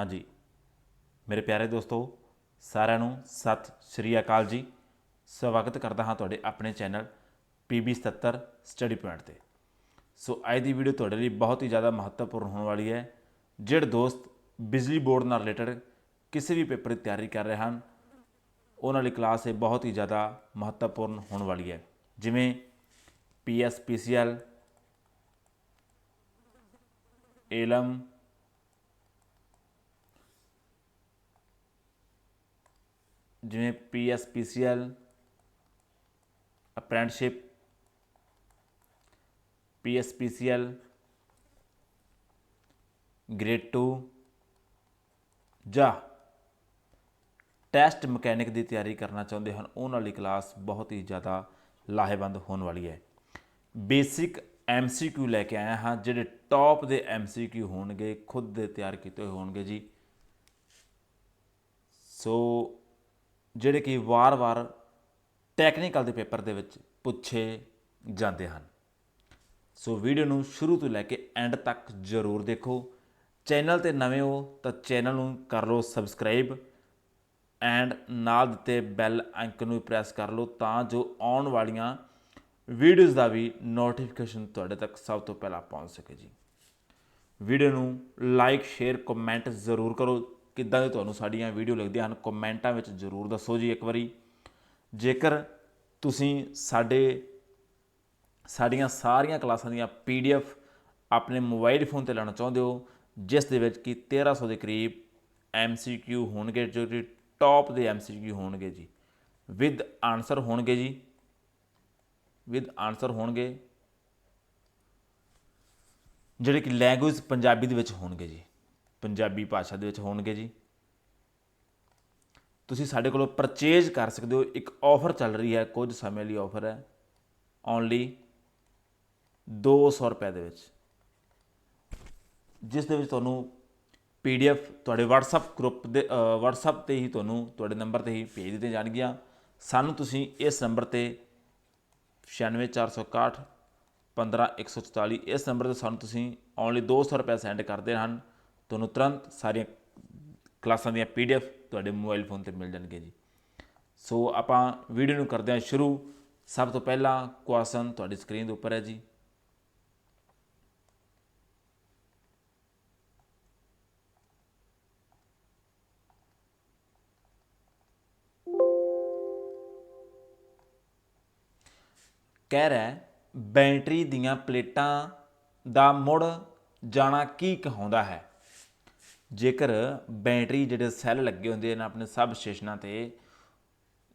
ਹਾਂਜੀ। ਮੇਰੇ ਪਿਆਰੇ ਦੋਸਤੋ, ਸਾਰਿਆਂ ਨੂੰ ਸਤਿ ਸ਼੍ਰੀ ਅਕਾਲ ਜੀ। ਸਵਾਗਤ ਕਰਦਾ ਹਾਂ ਤੁਹਾਡੇ ਆਪਣੇ ਚੈਨਲ PB77 ਸਟੱਡੀ ਪੁਆਇੰਟ ਤੇ। ਸੋ, ਅੱਜ ਦੀ ਵੀਡੀਓ ਤੁਹਾਡੇ ਲਈ ਬਹੁਤ ਹੀ ਜ਼ਿਆਦਾ ਮਹੱਤਵਪੂਰਨ ਹੋਣ ਵਾਲੀ ਹੈ। ਜਿਹੜੇ ਦੋਸਤ ਬਿਜਲੀ ਬੋਰਡ ਨਾਲ ਰਿਲੇਟਡ ਕਿਸੇ ਵੀ ਪੇਪਰ ਦੀ ਤਿਆਰੀ ਕਰ ਰਹੇ ਹਨ, ਉਹਨਾਂ ਲਈ ਕਲਾਸ ਇਹ ਬਹੁਤ ਹੀ ਜ਼ਿਆਦਾ ਮਹੱਤਵਪੂਰਨ ਹੋਣ ਵਾਲੀ ਹੈ। ਜਿਵੇਂ PSPCL ਏਲਮ ਜਿਵੇਂ PSPCL ਅਪ੍ਰੈਂਟਿਸਸ਼ਿਪ PSPCL ਗ੍ਰੇਡ 2 ਜਾਂ ਟੈਸਟ ਮਕੈਨਿਕ ਦੀ ਤਿਆਰੀ ਕਰਨਾ ਚਾਹੁੰਦੇ ਹਨ ਉਹਨਾਂ ਲਈ ਕਲਾਸ ਬਹੁਤ ਹੀ ਜ਼ਿਆਦਾ ਲਾਹੇਵੰਦ ਹੋਣ ਵਾਲੀ ਹੈ। ਬੇਸਿਕ ਐਮਸੀਕਿਊ ਲੈ ਕੇ ਆਇਆ ਹਾਂ, ਜਿਹੜੇ ਟੌਪ ਦੇ ਐਮਸੀਕਿਊ ਹੋਣਗੇ, ਖੁਦ ਦੇ ਤਿਆਰ ਕੀਤੇ ਹੋਏ ਹੋਣਗੇ ਜੀ। ਸੋ ਜਿਹੜੇ ਕਿ ਵਾਰ-ਵਾਰ ਟੈਕਨੀਕਲ ਦੇ ਪੇਪਰ ਦੇ ਵਿੱਚ ਪੁੱਛੇ ਜਾਂਦੇ ਹਨ। ਸੋ ਵੀਡੀਓ ਨੂੰ ਸ਼ੁਰੂ ਤੋਂ ਲੈ ਕੇ ਐਂਡ ਤੱਕ ਜ਼ਰੂਰ ਦੇਖੋ। ਚੈਨਲ ਤੇ ਨਵੇਂ ਹੋ ਤਾਂ ਚੈਨਲ ਨੂੰ ਕਰ ਲਓ ਸਬਸਕ੍ਰਾਈਬ ਐਂਡ ਨਾਲ ਦਿੱਤੇ ਬੈਲ ਆਈਕਨ ਨੂੰ ਪ੍ਰੈਸ ਕਰ ਲਓ ਤਾਂ ਜੋ ਆਉਣ ਵਾਲੀਆਂ ਵੀਡੀਓਜ਼ ਦਾ ਵੀ ਨੋਟੀਫਿਕੇਸ਼ਨ ਤੁਹਾਡੇ ਤੱਕ ਸਭ ਤੋਂ ਪਹਿਲਾਂ ਪਹੁੰਚ ਸਕੇ ਜੀ। ਵੀਡੀਓ ਨੂੰ ਲਾਈਕ ਸ਼ੇਅਰ ਕਮੈਂਟ ਜ਼ਰੂਰ ਕਰੋ। ਕਿੱਦਾਂ ਦੇ ਤੁਹਾਨੂੰ ਸਾਡੀਆਂ ਵੀਡੀਓ ਲੱਗਦੀਆਂ ਹਨ ਕਮੈਂਟਾਂ ਵਿੱਚ ਜ਼ਰੂਰ ਦੱਸੋ ਜੀ ਇੱਕ ਵਾਰੀ। ਜੇਕਰ ਤੁਸੀਂ ਸਾਡੇ, ਸਾਡੀਆਂ ਸਾਰੀਆਂ ਕਲਾਸਾਂ ਦੀਆਂ ਪੀਡੀਐਫ ਆਪਣੇ ਮੋਬਾਈਲ ਫੋਨ ਤੇ ਲੈਣਾ ਚਾਹੁੰਦੇ ਹੋ, ਜਿਸ ਦੇ ਵਿੱਚ ਕਿ 1300 ਦੇ ਕਰੀਬ ਐਮਸੀਕਿਊ ਹੋਣਗੇ, ਜੋ ਕਿ ਟੌਪ ਦੇ ਐਮਸੀਕਿਊ ਹੋਣਗੇ ਜੀ। ਵਿਦ ਆਨਸਰ ਹੋਣਗੇ ਜੀ। ਵਿਦ ਆਨਸਰ ਹੋਣਗੇ। ਜਿਹੜੇ ਕਿ ਲੈਂਗੁਏਜ ਪੰਜਾਬੀ ਦੇ ਵਿੱਚ ਹੋਣਗੇ ਜੀ। ਪੰਜਾਬੀ ਭਾਸ਼ਾ ਦੇ ਵਿੱਚ ਹੋਣਗੇ ਜੀ। ਤੁਸੀਂ ਸਾਡੇ ਕੋਲੋਂ ਪਰਚੇਜ ਕਰ ਸਕਦੇ ਹੋ। ਇੱਕ ਆਫਰ ਚੱਲ ਰਹੀ ਹੈ। ਕੁਝ ਸਮੇਂ ਲਈ ਆਫਰ ਹੈ। ਓਨਲੀ 200 ਰੁਪਏ ਦੇ ਵਿੱਚ। ਜਿਸ ਦੇ ਵਿੱਚ ਤੁਹਾਨੂੰ ਪੀਡੀਐਫ ਤੁਹਾਡੇ WhatsApp ਗਰੁੱਪ ਦੇ ਅ, WhatsApp ਤੇ ਹੀ ਤੁਹਾਨੂੰ ਤੁਹਾਡੇ ਨੰਬਰ ਤੇ ਹੀ ਭੇਜ ਦਿੱਤੇ ਜਾਣਗੀਆਂ। ਸਾਨੂੰ ਤੁਸੀਂ ਇਸ ਨੰਬਰ ਤੇ 96461 15144 ਇਸ ਨੰਬਰ ਤੇ ਸਾਨੂੰ ਤੁਸੀਂ ਓਨਲੀ 200 ਰੁਪਏ ਸੈਂਡ ਕਰਦੇ ਹਨ। ਤੁਹਾਨੂੰ ਤੁਰੰਤ ਸਾਰੀਆਂ ਕਲਾਸਾਂ ਦੀਆਂ ਪੀਡੀਐਫ ਤੁਹਾਡੇ ਮੋਬਾਈਲ ਫੋਨ ਤੇ ਮਿਲ ਜਾਣਗੇ ਜੀ। ਸੋ ਆਪਾਂ ਵੀਡੀਓ ਨੂੰ ਕਰਦੇ ਹਾਂ ਸ਼ੁਰੂ। ਸਭ ਤੋਂ ਪਹਿਲਾਂ ਕੁਐਸਚਨ ਤੁਹਾਡੀ ਸਕਰੀਨ ਦੇ ਉੱਪਰ ਹੈ ਜੀ। ਕਹਿ ਰਿਹਾ ਹੈ, ਬੈਟਰੀ ਦੀਆਂ ਪਲੇਟਾਂ ਦਾ ਮੁੜ ਜਾਣਾ ਕੀ ਕਹਾਉਂਦਾ ਹੈ? ਜੇਕਰ ਬੈਟਰੀ ਜਿਹੜੇ ਸੈੱਲ ਲੱਗੇ ਹੁੰਦੇ ਨੇ ਆਪਣੇ ਸਬ ਸਟੇਸ਼ਨਾਂ ਤੇ,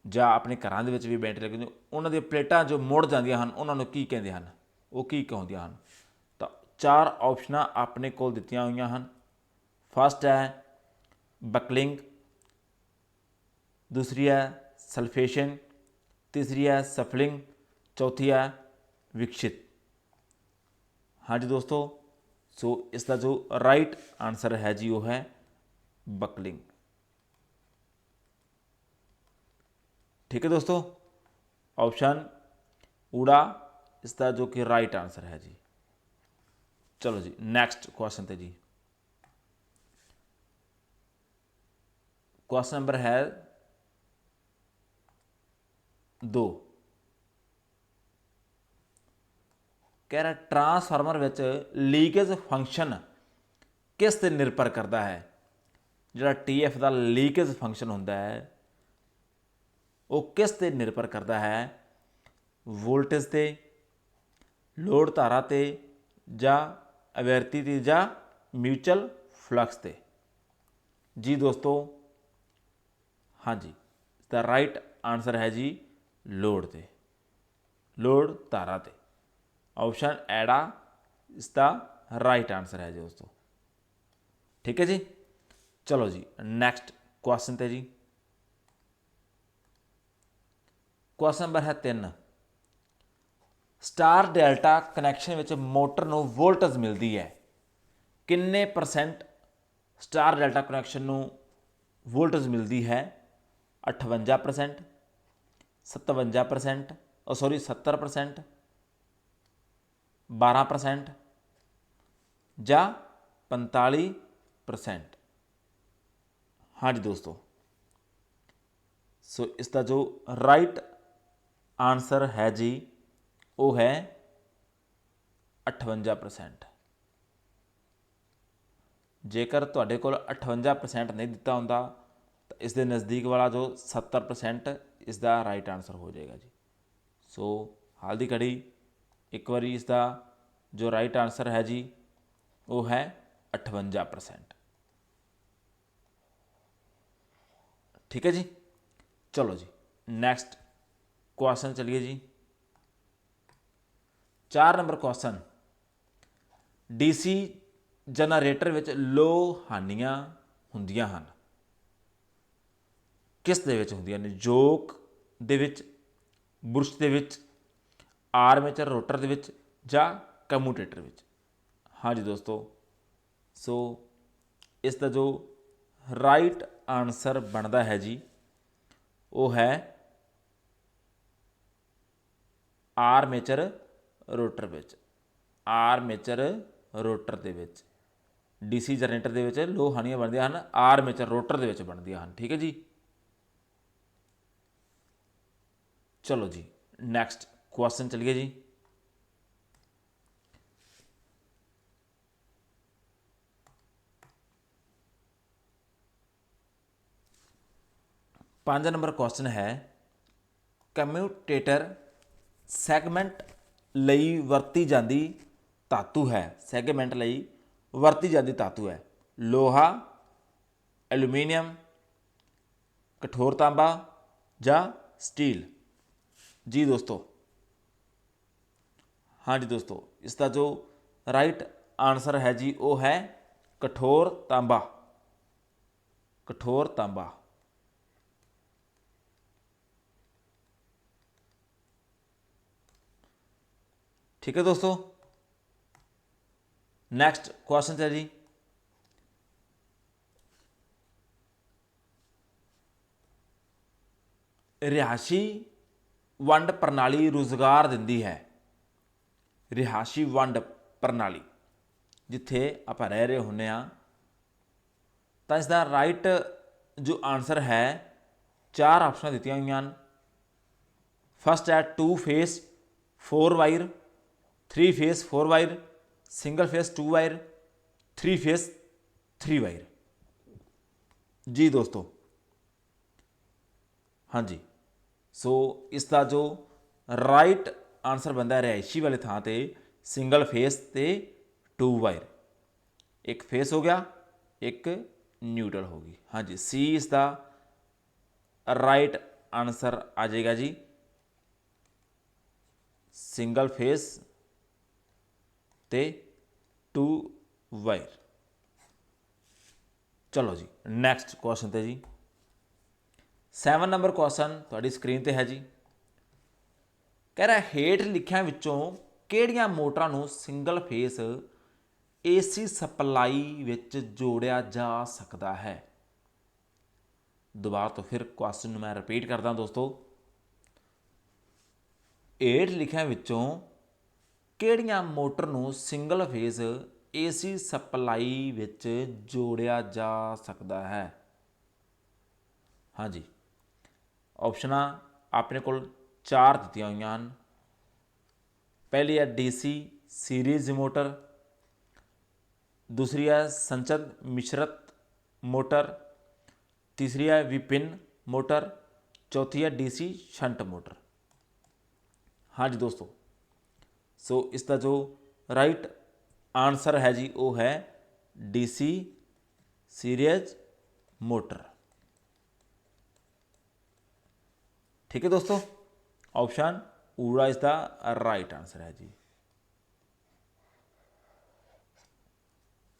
ਜਾਂ ਆਪਣੇ ਘਰਾਂ ਦੇ ਵਿੱਚ ਵੀ ਬੈਟਰੀ ਲੱਗੀ ਹੁੰਦੀ, ਉਹਨਾਂ ਦੀਆਂ ਪਲੇਟਾਂ ਜੋ ਮੁੜ ਜਾਂਦੀਆਂ ਹਨ, ਉਹਨਾਂ ਨੂੰ ਕੀ ਕਹਿੰਦੇ ਹਨ? ਉਹ ਕੀ ਕਹਾਉਂਦੀਆਂ ਹਨ? ਤਾਂ ਚਾਰ ਆਪਸ਼ਨਾਂ ਆਪਣੇ ਕੋਲ ਦਿੱਤੀਆਂ ਹੋਈਆਂ ਹਨ। ਫਸਟ ਹੈ ਬਕਲਿੰਗ, ਦੂਸਰੀ ਹੈ ਸਲਫੇਸ਼ਨ, ਤੀਸਰੀ ਹੈ ਸਫਲਿੰਗ, ਚੌਥੀ ਹੈ ਵਿਕਸਿਤ। ਹਾਂਜੀ ਦੋਸਤੋ ਸੋ ਇਸ ਦਾ ਜੋ ਰਾਈਟ ਆਨਸਰ ਹੈ ਜੀ ਉਹ ਹੈ ਬਕਲਿੰਗ ਠੀਕ ਹੈ ਦੋਸਤੋ ਆਪਸ਼ਨ ਊੜਾ ਇਸ ਦਾ ਜੋ ਕਿ ਰਾਈਟ ਆਨਸਰ ਹੈ ਜੀ ਚਲੋ ਜੀ ਨੈਕਸਟ ਕੁਐਸਚਨ ਤੇ ਜੀ ਕੁਐਸਚਨ ਨੰਬਰ ਹੈ 2 ਕਹਿ ਰਿਹਾ ਟਰਾਂਸਫਾਰਮਰ ਵਿੱਚ ਲੀਕੇਜ ਫੰਕਸ਼ਨ ਕਿਸ ਤੇ ਨਿਰਭਰ ਕਰਦਾ ਹੈ? ਜਿਹੜਾ TF ਦਾ ਲੀਕੇਜ ਫੰਕਸ਼ਨ ਹੁੰਦਾ ਹੈ, ਉਹ ਕਿਸ ਤੇ ਨਿਰਭਰ ਕਰਦਾ ਹੈ? ਵੋਲਟੇਜ ਤੇ ਲੋਡ ਧਾਰਾ ਤੇ ਜਾਂ ਅਵਰਤੀ ਤੇ ਜਾਂ ਮਿਊਚੁਅਲ ਫਲਕਸ ਤੇ? ਜੀ ਦੋਸਤੋ, ਹਾਂਜੀ, ਇਸ ਦਾ ਰਾਈਟ ਆਨਸਰ ਹੈ ਜੀ ਲੋਡ ਤੇ ਲੋਡ ਧਾਰਾ ਤੇ। ਆਪਸ਼ਨ ਐੜਾ ਇਸ ਦਾ ਰਾਈਟ ਆਨਸਰ ਹੈ ਜੀ ਦੋਸਤੋ ਠੀਕ ਹੈ ਜੀ ਚਲੋ ਜੀ ਨੈਕਸਟ ਕੁਐਸਚਨ ਤੇ ਜੀ ਕੁਐਸਚਨ ਨੰਬਰ ਹੈ 3 ਸਟਾਰ ਡੈਲਟਾ ਕਨੈਕਸ਼ਨ ਵਿੱਚ ਮੋਟਰ ਨੂੰ ਵੋਲਟੇਜ ਮਿਲਦੀ ਹੈ ਕਿੰਨੇ ਪਰਸੈਂਟ ਸਟਾਰ ਡੈਲਟਾ ਕਨੈਕਸ਼ਨ ਨੂੰ ਵੋਲਟੇਜ ਮਿਲਦੀ ਹੈ 58% 57% ਉਹ ਸੌਰੀ 70% 12% ਜਾਂ 45% ਹਾਂਜੀ ਦੋਸਤੋ। ਸੋ ਇਸ ਦਾ ਜੋ ਰਾਈਟ ਆਨਸਰ ਹੈ ਜੀ, ਉਹ ਹੈ 58% ਜੇਕਰ ਤੁਹਾਡੇ ਕੋਲ 58% ਨਹੀਂ ਦਿੱਤਾ ਹੁੰਦਾ, ਤਾਂ ਇਸ ਦੇ ਨਜ਼ਦੀਕ ਵਾਲਾ ਜੋ 70% ਇਸ ਦਾ ਰਾਈਟ ਆਨਸਰ ਹੋ ਜਾਏਗਾ ਜੀ। ਸੋ ਹਾਲ ਦੀ ਘੜੀ। ਇੱਕ ਵਾਰੀ ਇਸ ਦਾ ਜੋ ਰਾਈਟ ਆਨਸਰ ਹੈ ਜੀ, ਉਹ ਹੈ 58% ਠੀਕ ਹੈ ਜੀ? ਚਲੋ ਜੀ ਨੈਕਸਟ ਕੁਐਸਚਨ ਚਲਿਏ ਜੀ। 4 ਨੰਬਰ ਕੁਐਸਚਨ ਡੀਸੀ ਜਨਰੇਟਰ ਵਿੱਚ ਲੋ ਹਾਨੀਆਂ ਹੁੰਦੀਆਂ ਹਨ। ਕਿਸ ਦੇ ਵਿੱਚ ਹੁੰਦੀਆਂ ਨੇ? ਜੋਕ ਦੇ ਵਿੱਚ, ਬੁਰਸ਼ ਦੇ ਵਿੱਚ ਆਰਮੇਚਰ ਰੋਟਰ ਦੇ ਵਿੱਚ ਜਾਂ ਕਮੂਟੇਟਰ ਵਿੱਚ? ਹਾਂਜੀ ਦੋਸਤੋ, ਸੋ ਇਸ ਦਾ ਜੋ ਰਾਈਟ ਆਨਸਰ ਬਣਦਾ ਹੈ ਜੀ, ਉਹ ਹੈ ਆਰਮੇਚਰ ਰੋਟਰ ਵਿੱਚ। ਆਰਮੇਚਰ ਰੋਟਰ ਦੇ ਵਿੱਚ। ਡੀਸੀ ਜਨਰੇਟਰ ਦੇ ਵਿੱਚ ਲੋਹਾਨੀਆਂ ਬਣਦੀਆਂ ਹਨ, ਆਰਮੇਚਰ ਰੋਟਰ ਦੇ ਵਿੱਚ ਬਣਦੀਆਂ ਹਨ। ਠੀਕ ਹੈ ਜੀ? ਚਲੋ ਜੀ ਨੈਕਸਟ ਕੁਐਸਚਨ ਚਲਿਏ ਜੀ ਪੰਜ ਨੰਬਰ ਕੁਐਸਚਨ ਹੈ ਕਮਿਊਟੇਟਰ ਸੈਗਮੈਂਟ ਲਈ ਵਰਤੀ ਜਾਂਦੀ ਧਾਤੂ ਹੈ ਸੈਗਮੈਂਟ ਲਈ ਵਰਤੀ ਜਾਂਦੀ ਧਾਤੂ ਹੈ ਲੋਹਾ ਐਲੂਮੀਨੀਅਮ ਕਠੋਰ ਤਾਂਬਾ ਜਾਂ ਸਟੀਲ ਜੀ ਦੋਸਤੋ ਹਾਂਜੀ ਦੋਸਤੋ ਇਸ ਦਾ ਜੋ ਰਾਈਟ ਆਨਸਰ ਹੈ ਜੀ ਉਹ ਹੈ ਕਠੋਰ ਤਾਂਬਾ ਕਠੋਰ ਤਾਂਬਾ ਠੀਕ ਹੈ ਦੋਸਤੋ ਨੈਕਸਟ ਕੁਐਸਚਨ ਹੈ ਜੀ ਰਿਹਾਸ਼ੀ ਵੰਡ ਪ੍ਰਣਾਲੀ ਰੁਜ਼ਗਾਰ ਦਿੰਦੀ ਹੈ ਰਿਹਾਸ਼ੀ ਵੰਡ ਪ੍ਰਣਾਲੀ, ਜਿੱਥੇ ਆਪਾਂ ਰਹਿ ਰਹੇ ਹੁੰਨੇ ਆ ਤਾਂ ਇਸ ਦਾ ਰਾਈਟ ਜੋ ਆਨਸਰ ਹੈ, ਚਾਰ ਆਪਸ਼ਨਾਂ ਦਿੱਤੀਆਂ ਹੋਈਆਂ ਹਨ। ਫਸਟ ਹੈ two phase 4 wire 3 phase 4 wire single phase 2 wire 3 phase 3 wire ਜੀ ਦੋਸਤੋ, ਹਾਂਜੀ। ਸੋ ਇਸ ਦਾ ਜੋ ਰਾਈਟ ਆਨਸਰ ਬੰਦਾ ਰਿਹਾਇਸ਼ੀ ਵਾਲੇ ਥਾਂ ਤੇ ਸਿੰਗਲ ਫੇਸ ਤੇ ਟੂ ਵਾਇਰ ਇੱਕ ਫੇਸ ਹੋ ਗਿਆ, ਇੱਕ ਨਿਊਟਰਲ ਹੋ ਗਈ। ਹਾਂਜੀ ਸੀ ਇਸ ਦਾ ਰਾਈਟ ਆਨਸਰ ਆ ਜਾਏਗਾ ਜੀ। ਸਿੰਗਲ ਫੇਸ ਤੇ ਟੂ ਵਾਇਰ ਚਲੋ ਜੀ ਨੈਕਸਟ ਕੁਐਸਚਨ ਤੇ ਜੀ। 7 ਨੰਬਰ ਕੁਐਸਚਨ ਤੁਹਾਡੀ ਸਕਰੀਨ ਤੇ ਹੈ ਜੀ। ਕਹਿ ਰਿਹਾ ਹੇਠ ਲਿਖਿਆਂ ਵਿੱਚੋਂ ਕਿਹੜੀਆਂ ਮੋਟਰਾਂ ਨੂੰ ਸਿੰਗਲ ਫੇਸ ਏਸੀ ਸਪਲਾਈ ਵਿੱਚ ਜੋੜਿਆ ਜਾ ਸਕਦਾ ਹੈ? ਦੁਬਾਰਾ ਤੋਂ ਫਿਰ ਕੁਐਸਚਨ ਨੂੰ ਮੈਂ ਰਿਪੀਟ ਕਰਦਾ ਦੋਸਤੋ। ਹੇਠ ਲਿਖਿਆਂ ਵਿੱਚੋਂ ਕਿਹੜੀਆਂ ਮੋਟਰ ਨੂੰ ਸਿੰਗਲ ਫੇਸ ਏਸੀ ਸਪਲਾਈ ਵਿੱਚ ਜੋੜਿਆ ਜਾ ਸਕਦਾ ਹੈ? ਹਾਂਜੀ। ਆਪਸ਼ਨਾਂ ਆਪਣੇ ਕੋਲ ਚਾਰ ਦਿੱਤੀਆਂ ਹੋਈਆਂ ਹਨ ਪਹਿਲੀ ਹੈ ਡੀਸੀ ਸੀਰੀਜ਼ ਮੋਟਰ ਦੂਸਰੀ ਹੈ ਸੰਚਦ ਮਿਸ਼ਰਤ ਮੋਟਰ ਤੀਸਰੀ ਹੈ ਵਿਪਿਨ ਮੋਟਰ ਚੌਥੀ ਹੈ ਡੀਸੀ ਸ਼ੰਟ ਮੋਟਰ ਹਾਂਜੀ ਦੋਸਤੋ ਸੋ ਇਸ ਦਾ ਜੋ ਰਾਈਟ ਆਨਸਰ ਹੈ ਜੀ ਉਹ ਹੈ ਡੀਸੀ ਸੀਰੀਜ਼ ਮੋਟਰ ਠੀਕ ਹੈ ਦੋਸਤੋ ਆਪਸ਼ਨ ਊੜਾ ਇਸ ਦਾ ਰਾਈਟ ਆਨਸਰ ਹੈ ਜੀ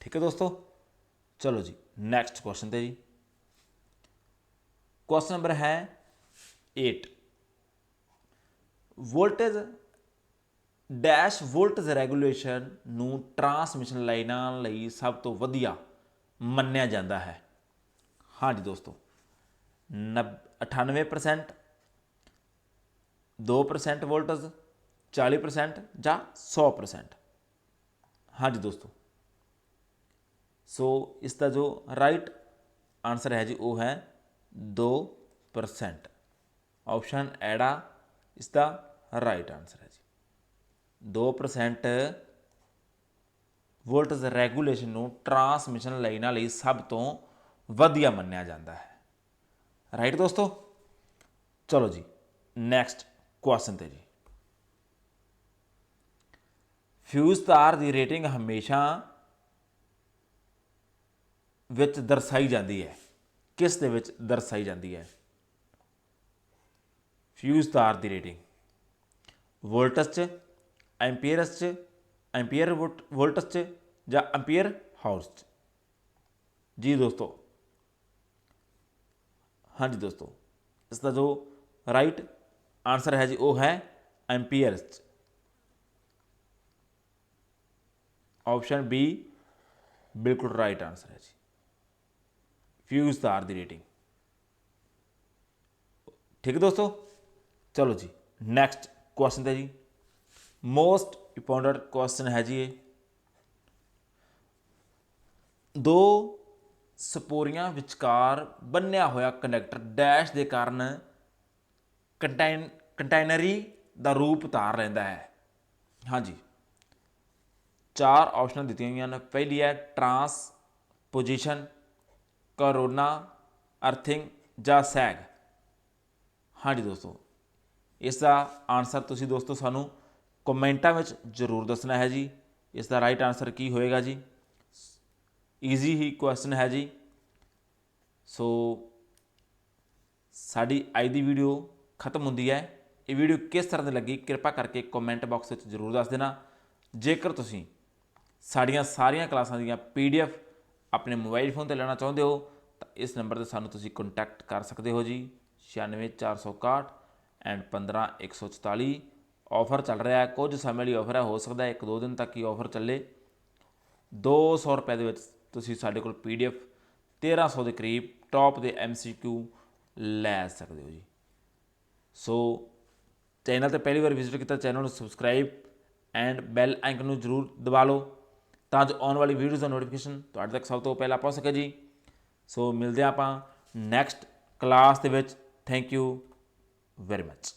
ਠੀਕ ਹੈ ਦੋਸਤੋ ਚਲੋ ਜੀ ਨੈਕਸਟ ਕੁਐਸਚਨ ਤੇ ਜੀ ਕੁਐਸਚਨ ਨੰਬਰ ਹੈ 8 ਵੋਲਟੇਜ ਡੈਸ਼ ਵੋਲਟੇਜ ਰੈਗੂਲੇਸ਼ਨ ਨੂੰ ਟਰਾਂਸਮਿਸ਼ਨ ਲਾਈਨਾਂ ਲਈ ਸਭ ਤੋਂ ਵਧੀਆ ਮੰਨਿਆ ਜਾਂਦਾ ਹੈ ਹਾਂਜੀ ਦੋਸਤੋ 98% 2% ਵੋਲਟੇਜ 40% ਜਾਂ 100% ਹਾਂਜੀ ਦੋਸਤੋ। ਸੋ ਇਸ ਦਾ ਜੋ ਰਾਈਟ ਆਨਸਰ ਹੈ ਜੀ, ਉਹ ਹੈ 2% ਆਪਸ਼ਨ ਐੜਾ ਇਸ ਦਾ ਰਾਈਟ ਆਨਸਰ ਹੈ ਜੀ। 2% ਵੋਲਟੇਜ ਰੈਗੂਲੇਸ਼ਨ ਨੂੰ ਟਰਾਂਸਮਿਸ਼ਨ ਲਾਈਨਾਂ ਲਈ ਸਭ ਤੋਂ ਵਧੀਆ ਮੰਨਿਆ ਜਾਂਦਾ ਹੈ। ਰਾਈਟ ਦੋਸਤੋ? ਚਲੋ ਜੀ ਨੈਕਸਟ ਕੁਐਸਚਨ ਤੇ ਜੀ। ਫਿਊਜ਼ ਤਾਰ ਦੀ ਰੇਟਿੰਗ ਹਮੇਸ਼ਾ ਵਿੱਚ ਦਰਸਾਈ ਜਾਂਦੀ ਹੈ। ਕਿਸ ਦੇ ਵਿੱਚ ਦਰਸਾਈ ਜਾਂਦੀ ਹੈ? ਫਿਊਜ਼ ਤਾਰ ਦੀ ਰੇਟਿੰਗ ਵੋਲਟਸ ਚ ਐਂਪੀਅਰਸ ਚ ਐਂਪੀਅਰ ਵੋਲਟ- ਵੋਲਟਸ ਚ ਜਾਂ ਐਂਪੀਅਰ ਹਾਊਸ ਚ। ਜੀ ਦੋਸਤੋ। ਹਾਂਜੀ ਦੋਸਤੋ। ਇਸ ਦਾ ਜੋ ਰਾਈਟ ਆਨਸਰ ਹੈ ਜੀ, ਉਹ ਹੈ ਐਂਪੀਅਰਸ ਚ। ਆਪਸ਼ਨ ਬੀ ਬਿਲਕੁਲ ਰਾਈਟ ਆਨਸਰ ਹੈ ਜੀ। ਫਿਊਜ਼ ਤਾਰ ਦੀ ਰੇਟਿੰਗ ਠੀਕ ਦੋਸਤੋ? ਚਲੋ ਜੀ ਨੈਕਸਟ ਕੁਐਸਚਨ ਤੇ ਜੀ। ਮੋਸਟ ਇੰਪੋਰਟੈਂਟ ਕੁਐਸਚਨ ਹੈ ਜੀ ਇਹ। ਦੋ ਸਪੋਰੀਆਂ ਵਿਚਕਾਰ ਬੰਨਿਆ ਹੋਇਆ ਕੰਡਕਟਰ ਡੈਸ਼ ਦੇ ਕਾਰਨ ਕੰਟੇਨ ਕੰਟੈਨਰੀ ਦਾ ਰੂਪ ਧਾਰ ਲੈਂਦਾ ਹੈ। ਹਾਂਜੀ। ਚਾਰ ਆਪਸ਼ਨਾਂ ਦਿੱਤੀਆਂ ਹੋਈਆਂ ਨੇ। ਪਹਿਲੀ ਹੈ ਟਰਾਂਸ ਪੋਜੀਸ਼ਨ ਕਰੋਨਾ ਅਰਥਿੰਗ ਜਾਂ ਸੈਗ। ਹਾਂਜੀ ਦੋਸਤੋ, ਇਸ ਦਾ ਆਨਸਰ ਤੁਸੀਂ ਦੋਸਤੋ ਸਾਨੂੰ ਕਮੈਂਟਾਂ ਵਿੱਚ ਜ਼ਰੂਰ ਦੱਸਣਾ ਹੈ ਜੀ। ਇਸ ਦਾ ਰਾਈਟ ਆਨਸਰ ਕੀ ਹੋਏਗਾ ਜੀ? ਈਜ਼ੀ ਹੀ ਕੁਐਸਚਨ ਹੈ ਜੀ। ਸੋ ਸਾਡੀ ਅੱਜ ਦੀ ਵੀਡੀਓ ਖਤਮ ਹੁੰਦੀ ਹੈ। ਇਹ ਵੀਡੀਓ ਕਿਸ ਤਰ੍ਹਾਂ ਦੀ ਲੱਗੀ, ਕਿਰਪਾ ਕਰਕੇ ਕਮੈਂਟ ਬਾਕਸ ਵਿੱਚ ਜ਼ਰੂਰ ਦੱਸ ਦੇਣਾ। ਜੇਕਰ ਤੁਸੀਂ ਸਾਡੀਆਂ ਸਾਰੀਆਂ ਕਲਾਸਾਂ ਦੀਆਂ ਪੀਡੀਐਫ ਆਪਣੇ ਮੋਬਾਈਲ ਫੋਨ ਤੇ ਲੈਣਾ ਚਾਹੁੰਦੇ ਹੋ, ਤਾਂ ਇਸ ਨੰਬਰ ਤੇ ਸਾਨੂੰ ਤੁਸੀਂ ਕੰਟੈਕਟ ਕਰ ਸਕਦੇ ਹੋ ਜੀ। 96461 ਐਂਡ 15144 ਆਫਰ ਚੱਲ ਰਿਹਾ ਹੈ। ਕੁਝ ਸਮੇਂ ਲਈ ਆਫਰ ਹੈ। ਹੋ ਸਕਦਾ ਹੈ ਇੱਕ ਦੋ ਦਿਨ ਤੱਕ ਹੀ ਆਫਰ ਚੱਲੇ। 200 ਰੁਪਏ ਦੇ ਵਿੱਚ ਤੁਸੀਂ ਸਾਡੇ ਕੋਲ ਪੀਡੀਐਫ 1300 ਦੇ ਕਰੀਬ ਟੌਪ ਦੇ ਐਮਸੀਕਿਊ ਲੈ ਸਕਦੇ ਹੋ ਜੀ। ਸੋ ਚੈਨਲ ਤੇ ਪਹਿਲੀ ਵਾਰ ਵਿਜ਼ਿਟ ਕੀਤਾ ਚੈਨਲ ਨੂੰ ਸਬਸਕ੍ਰਾਈਬ ਐਂਡ ਬੈਲ ਆਈਕਨ ਨੂੰ ਜ਼ਰੂਰ ਦਬਾ ਲਓ ਤਾਂ ਜੋ ਆਉਣ ਵਾਲੀ ਵੀਡੀਓਜ਼ ਦਾ ਨੋਟੀਫਿਕੇਸ਼ਨ ਤੁਹਾਡੇ ਤੱਕ ਸਭ ਤੋਂ ਪਹਿਲਾਂ ਪਹੁੰਚ ਸਕੇ ਜੀ। ਸੋ ਮਿਲਦੇ ਹਾਂ ਆਪਾਂ ਨੈਕਸਟ ਕਲਾਸ ਦੇ ਵਿੱਚ। Thank you very much